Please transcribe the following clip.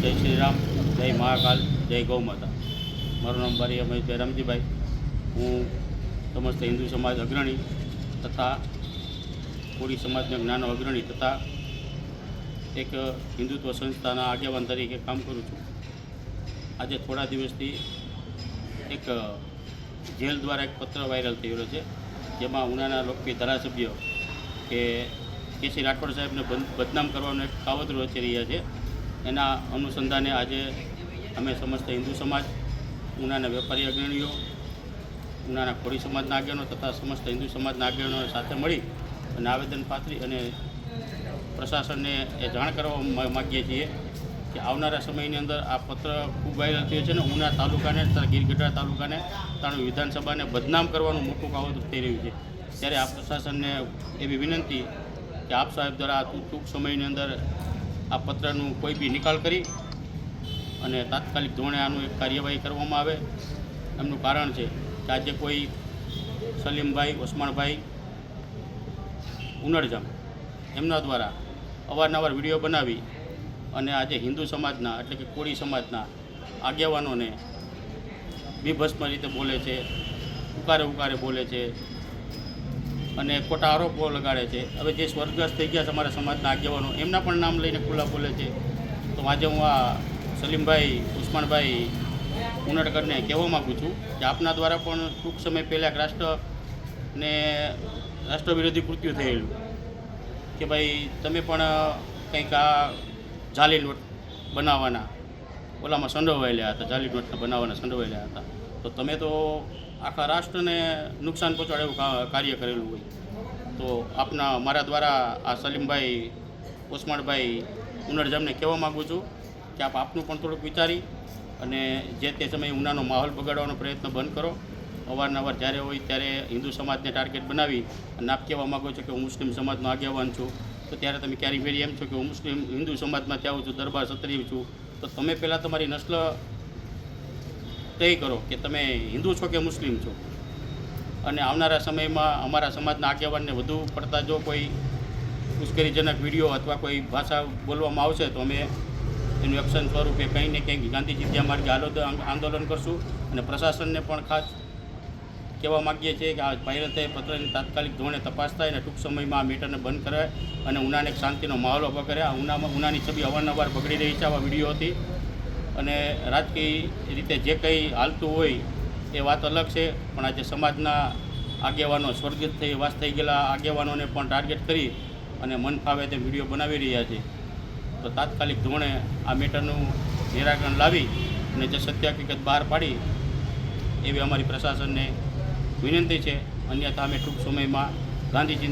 જય શ્રી રામ, જય મહાકાલ, જય ગૌ માતા. મારું નામ બારી અમે જયરામજીભાઈ હું સમસ્ત હિન્દુ સમાજ અગ્રણી તથા કોળી સમાજના જ્ઞાનો અગ્રણી તથા એક હિન્દુત્વ સંસ્થાના આગેવાન તરીકે કામ કરું છું. આજે થોડા દિવસથી એક જેલ દ્વારા એક પત્ર વાયરલ થઈ રહ્યો છે, જેમાં ઉનાના લોકપ્રિય ધારાસભ્ય કે કેસી રાઠોડ સાહેબને બદ- બદનામ કરવાનો એક કાવતરો રચી રહ્યા છે. એના અનુસંધાને આજે અમે સમસ્ત હિન્દુ સમાજ, ઉનાના વેપારી અગ્રણીઓ, ઉનાના કોળી સમાજના આગેવાનો તથા સમસ્ત હિન્દુ સમાજના આગેવાનો સાથે મળી અને આવેદન પાથરી અને પ્રશાસનને એ જાણ કરવા માગીએ છીએ કે આવનારા સમયની અંદર આ પત્ર ખૂબ વાયરલ થયો છે ને ઉના તાલુકાને તથા ગીરગઢડા તાલુકાને તાણું વિધાનસભાને બદનામ કરવાનું મોટું કાવતરું થઈ રહ્યું છે. ત્યારે આ પ્રશાસનને એવી વિનંતી કે આપ સાહેબ દ્વારા આ ટૂંક સમયની અંદર આ પત્રનું કોઈ બી નિકાલ કરી અને તાત્કાલિક ધોરણે આનું એક કાર્યવાહી કરવામાં આવે. એમનું કારણ છે કે આજે કોઈ સલીમભાઈ ઓસમાણભાઈ ઉનડજામ એમના દ્વારા અવારનવાર વીડિયો બનાવી અને આજે હિન્દુ સમાજના એટલે કે કોળી સમાજના આગેવાનોને બીભસ્મ રીતે બોલે છે, ઉકારે ઉકારે બોલે છે અને ખોટા આરોપો લગાડે છે. હવે જે સ્વર્ગસ્થ થઈ ગયા છે અમારા સમાજના આગેવાનો, એમના પણ નામ લઈને ખુલ્લા બોલે છે. તો આજે હું આ સલીમભાઈ, ઉસ્માનભાઈ ઉનડકરને કહેવા માગું છું કે આપના દ્વારા પણ ટૂંક સમય પહેલાં રાષ્ટ્રને રાષ્ટ્ર વિરોધી કૃત્યુ થયેલું. કે ભાઈ તમે પણ કંઈક આ જાલી લોટ બનાવવાના. ઓલામાં સંડોવાયેલા હતા, જાલી નોટને બનાવવાના સંડોવાયેલા હતા. તો તમે તો આખા રાષ્ટ્રને નુકસાન પહોંચાડે એવું કાર્ય કરેલું હોય. તો આપના, મારા દ્વારા આ સલીમભાઈ ઓસમાણભાઈ ઉનરજામને કહેવા માગું છું કે આપ આપનું પણ થોડુંક વિચારી અને જે તે સમયે ઉનાનો માહોલ બગાડવાનો પ્રયત્ન બંધ કરો. અવારનવાર જ્યારે હોય ત્યારે હિન્દુ સમાજને ટાર્ગેટ બનાવી અને આપ કહેવા માગો છો કે હું મુસ્લિમ સમાજનો આગેવાન છું. તો ત્યારે તમે ક્યારેક ફેરી એમ છો કે હું મુસ્લિમ હિન્દુ સમાજમાંથી આવું છું, દરબાર ક્ષત્રિય છું. તો તમે પહેલાં તમારી નસ્લ તય કરો કે તમે હિન્દુ છો કે મુસ્લિમ છો. અને આવનારા સમયમાં અમારા સમાજના આગેવાનને વધુ પડતા જો કોઈ ઉશ્કેરીજનક વીડિયો અથવા કોઈ ભાષા બોલવામાં આવશે તો અમે એનું એક્શન સ્વરૂપે કંઈ ને કંઈક ગાંધીજી ત્યાં માર્ગે આંદોલન કરશું. અને પ્રશાસનને પણ ખાસ કહેવા માગીએ છીએ કે આ થયેલ પત્રની તાત્કાલિક ધોરણે તપાસ થાય અને ટૂંક સમયમાં આ મેટરને બંધ કરાય અને ઉનાને શાંતિનો માહોલ ઊભો કરે. આ ઉનામાં ઉનાની છબી અવારનવાર બગડી રહી છે, આવા વિડીયોથી અને રાજકીય રીતે જે કંઈ હાલતું હોય એ વાત અલગ છે, પણ આજે સમાજના આગેવાનો સ્વર્ગિત થઈ વાસ થઈ ગયેલા આગેવાનોને પણ ટાર્ગેટ કરી અને મન ફાવે તે વીડિયો બનાવી રહ્યા છે. તો તાત્કાલિક ધોરણે આ મેટરનું નિરાકરણ લાવી અને જે સત્ય હકીકત બહાર પાડી, એવી અમારી પ્રશાસનને વિનંતી છે. અન્યથા અમે ટૂંક સમયમાં ગાંધીજી